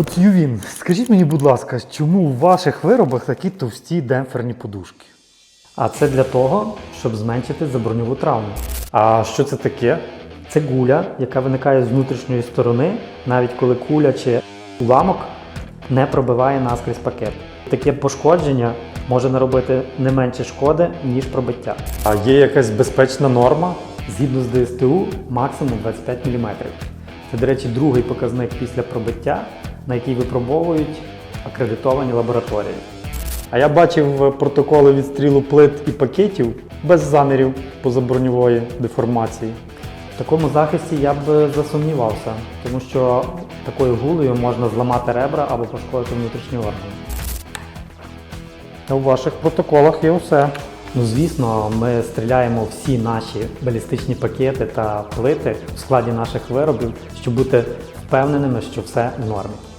От Ювін, скажіть мені, будь ласка, чому у ваших виробах такі товсті демпферні подушки? А це для того, щоб зменшити заброньову травму. А що це таке? Це гуля, яка виникає з внутрішньої сторони, навіть коли куля чи уламок не пробиває наскрізь пакет. Таке пошкодження може наробити не менше шкоди, ніж пробиття. А є якась безпечна норма? Згідно з ДСТУ, максимум 25 мм. Це, до речі, другий показник після пробиття, на який випробовують акредитовані лабораторії. А я бачив протоколи відстрілу плит і пакетів без замірів позаброньової деформації. В такому захисті я б засумнівався, тому що такою гулею можна зламати ребра або пошкодити внутрішні органи. У ваших протоколах є все. Ну, звісно, ми стріляємо всі наші балістичні пакети та плити в складі наших виробів, щоб бути впевненими, що все в нормі.